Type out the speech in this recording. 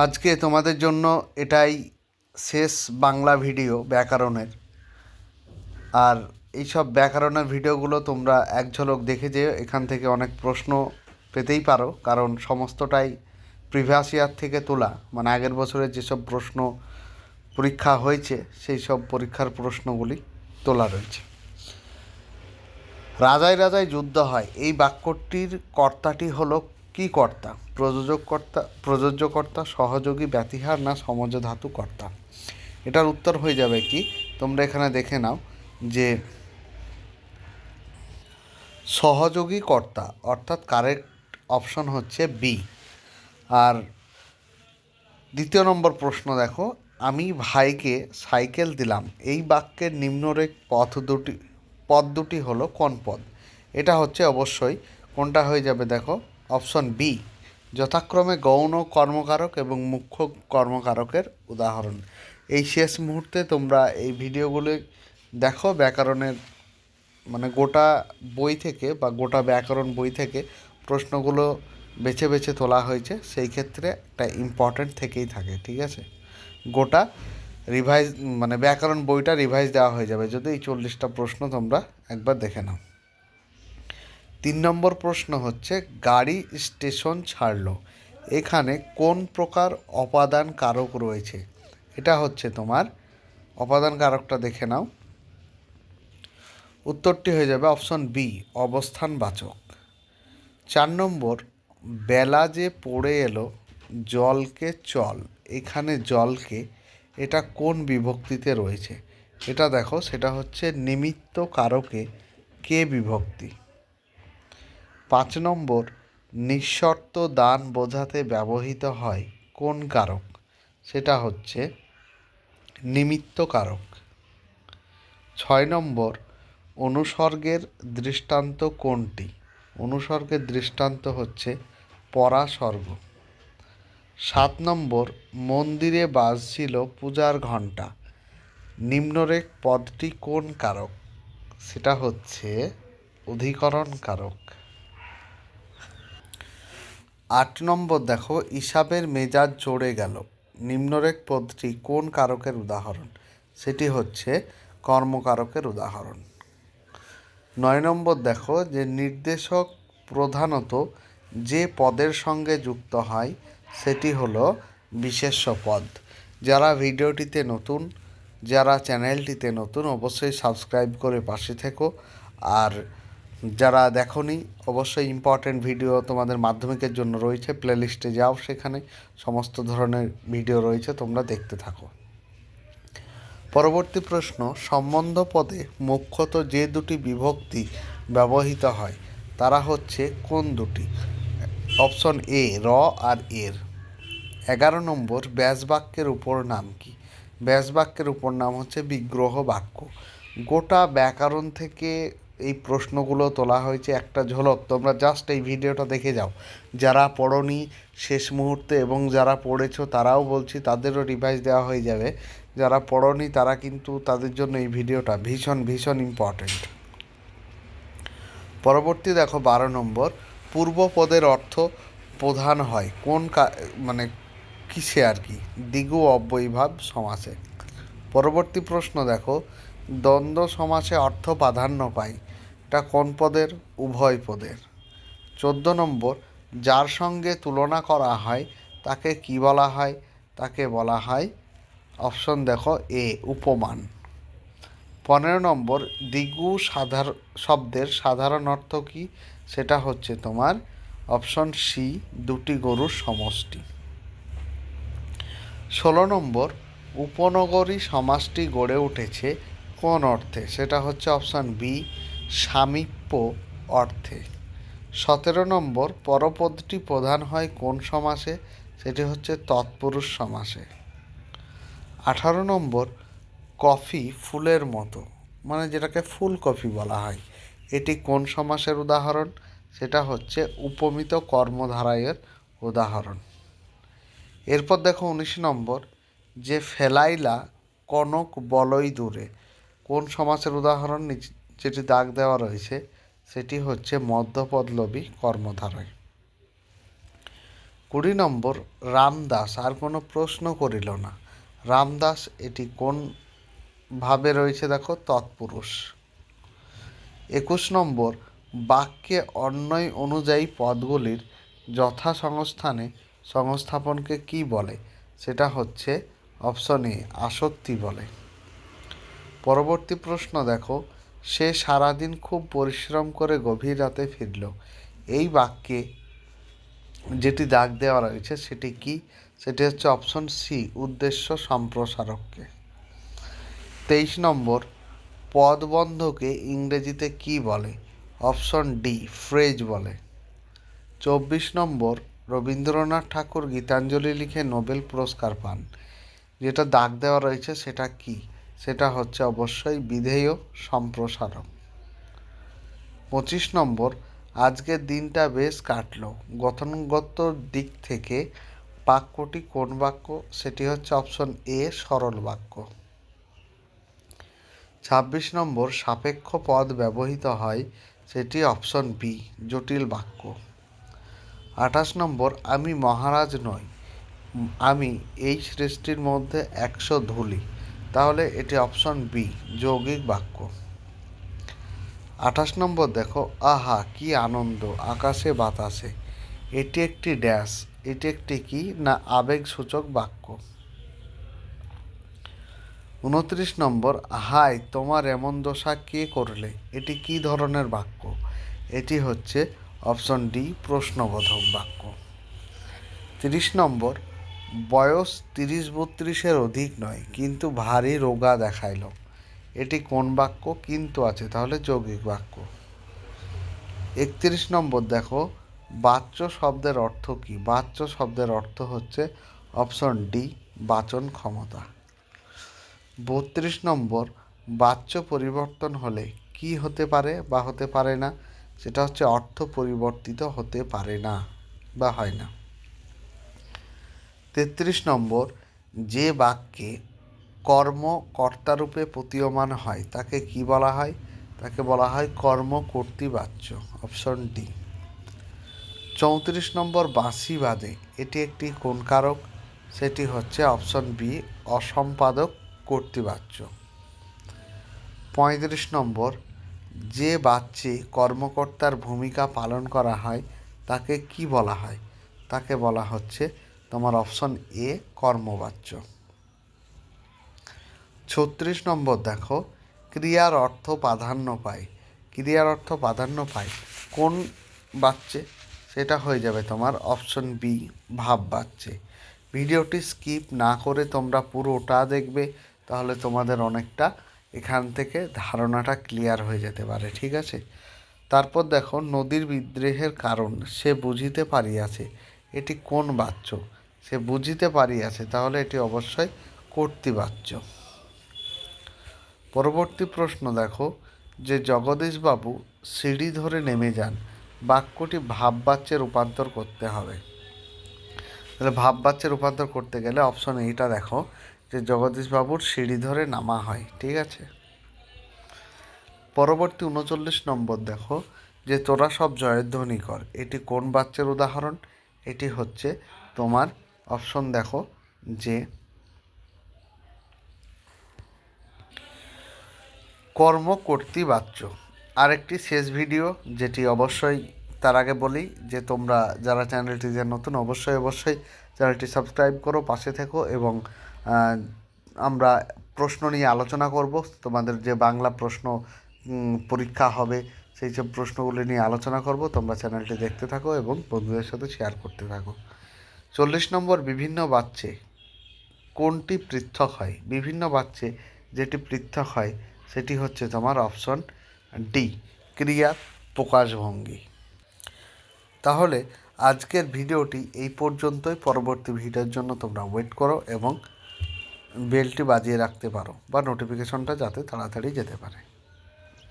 আজকে তোমাদের জন্য এটাই শেষ বাংলা ভিডিও ব্যাকরণের। আর এইসব ব্যাকরণের ভিডিওগুলো তোমরা এক ঝলক দেখে যেও, এখান থেকে অনেক প্রশ্ন পেতেই পারো, কারণ সমস্তটাই প্রিভিয়াস ইয়ার থেকে তোলা। মানে আগের বছরের যেসব প্রশ্ন পরীক্ষা হয়েছে, সেই সব পরীক্ষার প্রশ্নগুলি তোলা রয়েছে। রাজায় রাজায় যুদ্ধ হয়। এই বাক্যটির কর্তাটি হলো কি কর্তা? প্রযোজক কর্তা প্রযোজ্য কর্তা সহযোগী, ব্যতিহার না সমজ ধাতু কর্তা? এটার উত্তর হয়ে যাবে কি? তোমরা এখানে দেখে নাও যে সহযোগী কর্তা, অর্থাৎ কারেক্ট অপশন হচ্ছে বি। আর দ্বিতীয় নম্বর প্রশ্ন দেখো, আমি ভাইকে সাইকেল দিলাম। এই বাক্যের নিম্নরেখ পথ দুটি, পদ দুটি হলো কোন পদ? এটা হচ্ছে অবশ্যই, কোনটা হয়ে যাবে দেখো? অপশন বি, যথাক্রমে গৌণ কর্মকারক এবং মুখ্য কর্মকারকের উদাহরণ। এই শেষ মুহূর্তে তোমরা এই ভিডিওগুলো দেখো ব্যাকরণের মানে গোটা বই থেকে বা গোটা ব্যাকরণ বই থেকে প্রশ্নগুলো বেছে বেছে তোলা হয়েছে। সেই ক্ষেত্রে একটা ইম্পর্ট্যান্ট থেকেই থাকে, ঠিক আছে? গোটা রিভাইজ মানে ব্যাকরণ বইটা রিভাইজ দেওয়া হয়ে যাবে। যদি এই চল্লিশটা প্রশ্ন তোমরা একবার দেখে নাও। তিন নম্বর প্রশ্ন হচ্ছে, গাড়ি স্টেশন ছাড়লো। এখানে কোন প্রকার অপাদান কারক রয়েছে? এটা হচ্ছে তোমার অপাদান কারকটা দেখে নাও। উত্তরটি হয়ে যাবে অপশন বি অবস্থান বাচক চার নম্বর, বেলা যে পড়ে এলো, জলকে চল। এখানে জলকে, এটা কোন বিভক্তিতে রয়েছে? এটা দেখো, সেটা হচ্ছে নিমিত্ত কারকে কে বিভক্তি? পাঁচ নম্বর, নিঃশর্ত দান বোঝাতে ব্যবহৃত হয় কোন কারক? সেটা হচ্ছে নিমিত্ত কারক। ছয় নম্বর, অনুসর্গের দৃষ্টান্ত কোনটি? অনুসর্গের দৃষ্টান্ত হচ্ছে পরাসর্গ। সাত নম্বর, মন্দিরে বাজছিল পূজার ঘণ্টা। নিম্নরেখ পদটি কোন কারক? সেটা হচ্ছে অধিকরণ কারক। আট নম্বর দেখো, ইসাবের মেজাজ চড়ে গেল। নিম্নরেখ পদটি কোন কারকের উদাহরণ? সেটি হচ্ছে কর্মকারকের উদাহরণ। নয় নম্বর দেখো যে নির্দেশক প্রধানত যে পদের সঙ্গে যুক্ত হয়, সেটি হলো বিশেষ্য পদ। যারা ভিডিওটিতে নতুন, যারা চ্যানেলটিতে নতুন, অবশ্যই সাবস্ক্রাইব করে পাশে থেকো। আর যারা দেখনি, অবশ্যই ইম্পর্টেন্ট ভিডিও তোমাদের মাধ্যমিকের জন্য রয়েছে। প্লেলিস্টে যাও সেখানে, সমস্ত ধরনের ভিডিও রয়েছে, তোমরা দেখতে থাকো। পরবর্তী প্রশ্ন, সম্বন্ধ পদে মুখ্যত যে দুটি বিভক্তি ব্যবহৃত হয়, তারা হচ্ছে কোন দুটি? অপশন এ র আর এর। এগারো নম্বর ব্যাস বাক্যের উপর নাম কি? ব্যাস বাক্যের উপর নাম হচ্ছে বিগ্রহ বাক্য। গোটা ব্যাকরণ থেকে এই প্রশ্নগুলো তোলা হয়েছে, একটা ঝলক। তোমরা জাস্ট এই ভিডিওটা দেখে যাও। যারা পড়নি শেষ মুহূর্তে এবং যারা পড়েছো তারাও বলছি তাদেরও রিভাইজ দেওয়া হয়ে যাবে। যারা পড়নি তারা কিন্তু তাদের জন্য এই ভিডিওটা ভীষণ ভীষণ ইম্পর্ট্যান্ট পরবর্তী দেখো বারো নম্বর, পূর্ব পদের অর্থ প্রধান হয়। কোন মানে কিসে আর কি? দ্বিগু অব্যয়ীভাব সমাসে। পরবর্তী প্রশ্ন দেখো, দ্বন্দ্ব সমাসে অর্থ প্রাধান্য পায়। এটা কোন পদের? উভয় পদের। চোদ্দ নম্বর, যার সঙ্গে তুলনা করা হয়, তাকে কি বলা হয়? তাকে বলা হয় অপশন দেখো এ, উপমান। পনেরো নম্বর দ্বিগু সাধার, শব্দের সাধারণ অর্থ কী? সেটা হচ্ছে তোমার অপশন সি, দুটি গরুর সমষ্টি। ষোলো নম্বর, উপনগরী সমাজটি গড়ে উঠেছে কোন অর্থে? সেটা হচ্ছে অপশান বি সামীপ্য অর্থে। সতেরো নম্বর, পরপদটি প্রধান হয় কোন সমাসে? সেটি হচ্ছে তৎপুরুষ সমাসে। আঠারো নম্বর, কফি ফুলের মতো। মানে যেটাকে ফুল কফি বলা হয়। এটি কোন সমাসের উদাহরণ? সেটা হচ্ছে উপমিত কর্মধারায়ের উদাহরণ। এরপর দেখো উনিশ নম্বর, যে ফেলাইলা কনক বলই দূরে। কোন সমাসের উদাহরণ? যেটি দাগ দেওয়া রয়েছে, সেটি হচ্ছে মধ্যপদলবী কর্মধারায়। কুড়ি নম্বর, রামদাস, আর কোনো প্রশ্ন করিল না। রামদাস, এটি কোন ভাবে রয়েছে দেখো? তৎপুরুষ। একুশ নম্বর, বাক্যে অন্যয় অনুযায়ী পদগুলির যথাসংস্থানে সংস্থাপনকে কি বলে? সেটা হচ্ছে অপশন এ, আসক্তি বলে। পরবর্তী প্রশ্ন দেখো। সে সারাদিন খুব পরিশ্রম করে গভীর রাতে ফিরল। এই বাক্যে যেটি দাগ দেওয়া রয়েছে সেটি কি? সেটি হচ্ছে অপশন সি, উদ্দেশ্য সম্প্রসারককে। তেইশ নম্বর, পদবন্ধকে ইংরেজিতে কি বলে? অপশন ডি, ফ্রেজ বলে। চব্বিশ নম্বর, রবীন্দ্রনাথ ঠাকুর গীতাঞ্জলি লিখে নোবেল পুরস্কার পান। যেটা দাগ দেওয়া রয়েছে সেটা কি? সেটা হচ্ছে অবশ্যই বিধেয় সম্প্রসারণ। পঁচিশ নম্বর, আজকের দিনটা বেশ কাটলো। গঠনগত দিক থেকে বাক্যটি কোন বাক্য? সেটি হচ্ছে অপশন এ, সরল বাক্য। ছাব্বিশ নম্বর, সাপেক্ষ পদ ব্যবহৃত হয়, সেটি অপশন বি, জটিল বাক্য। আঠাশ নম্বর, আমি মহারাজ নই, আমি এই সৃষ্টির মধ্যে একশো ধুলি। তাহলে এটি অপশন বি যৌগিক বাক্য। আঠাশ নম্বর দেখো, আহা, কি আনন্দ, আকাশে বাতাসে। এটি একটি ড্যাশ, এটি একটি কি না আবেগসূচক বাক্য? উনত্রিশ নম্বর হাই তোমার এমন দশা কে করলে? এটি কি ধরনের বাক্য? এটি হচ্ছে অপশন ডি প্রশ্নবোধক বাক্য। তিরিশ নম্বর বয়স তিরিশ বত্রিশের অধিক নয়, কিন্তু ভারী রোগা দেখাইল। এটি কোন বাক্য? কিন্তু আছে, তাহলে যৌগিক বাক্য। একত্রিশ নম্বর, দেখো, বাচ্য শব্দের অর্থ কী? বাচ্য শব্দের অর্থ হচ্ছে অপশন ডি, বাচন ক্ষমতা। বত্রিশ নম্বর, বাচ্য পরিবর্তন হলে কি হতে পারে বা হতে পারে না? সেটা হচ্ছে অর্থ পরিবর্তিত হতে পারে না বা হয় না। তেত্রিশ নম্বর, যে বাক্যে কর্ম কর্তারূপে প্রতীয়মান হয়, তাকে কি বলা হয়? তাকে বলা হয় কর্ম কর্তৃবাচ্য অপশন ডি। চৌত্রিশ নম্বর বাঁশি বাদে এটি একটি কোন কারক সেটি হচ্ছে অপশন বি, অসম্পাদক কর্তৃবাচ্য। পঁয়ত্রিশ নম্বর, যে বাচ্চে কর্মকর্তার ভূমিকা পালন করা হয়, তাকে কি বলা হয়? তাকে বলা হচ্ছে তোমার অপশন এ, কর্মবাচ্য। ছত্রিশ নম্বর দেখো, ক্রিয়ার অর্থ প্রাধান্য পায়। ক্রিয়ার অর্থ প্রাধান্য পায় কোন বাচ্চে? সেটা হয়ে যাবে তোমার অপশন বি, ভাব বাচ্চে। ভিডিওটি স্কিপ না করে তোমরা পুরোটা দেখবে, তাহলে তোমাদের অনেকটা এখান থেকে ধারণাটা ক্লিয়ার হয়ে যেতে পারে, ঠিক আছে? তারপর দেখো, নদীর বিদ্রোহের কারণ, সে বুঝিতে পারিয়াছে এটি কোন বাচ্য? সে বুঝিতে পারিয়াছে, তাহলে এটি অবশ্যই কর্তৃবাচ্য। পরবর্তী প্রশ্ন দেখো, যে জগদীশবাবু সিঁড়ি ধরে নেমে যান, বাক্যটি ভাববাচ্যে রূপান্তর করতে হবে। তাহলে ভাববাচ্যে রূপান্তর করতে গেলে অপশন এইটা দেখো, যে জগদীশবাবুর সিঁড়ি ধরে নামা হয়, ঠিক আছে? পরবর্তী উনচল্লিশ নম্বর দেখো, যে তোরা সব জয়ধ্বনি কর এটি কোন বাচ্চার উদাহরণ? এটি হচ্ছে তোমার অপশন দেখো, যে কর্ম কর্তৃবাচ্য। আরেকটি শেষ ভিডিও, যেটি অবশ্যই তার আগে বলি যে তোমরা যারা চ্যানেলটিতে নতুন, অবশ্যই অবশ্যই চ্যানেলটি সাবস্ক্রাইব করো, পাশে থেকো এবং আমরা প্রশ্ন নিয়ে আলোচনা করব। তোমাদের যে বাংলা প্রশ্ন পরীক্ষা হবে, সেই সব প্রশ্নগুলি নিয়ে আলোচনা করব। তোমরা চ্যানেলটি দেখতে থাকো এবং বন্ধুদের সাথে শেয়ার করতে থাকো। চল্লিশ নম্বর বিভিন্ন বাচ্চে কোনটি পৃথক হয়? বিভিন্ন বাচ্চে যেটি পৃথক হয়, সেটি হচ্ছে তোমার অপশন ডি, ক্রিয়া প্রকাশভঙ্গি। তাহলে আজকের ভিডিওটি এই পর্যন্তই। পরবর্তী ভিডিওর জন্য তোমরা ওয়েট করো এবং বেলটি বাজিয়ে রাখতে পারো বা নোটিফিকেশনটা যাতে তাড়াতাড়ি যেতে পারে।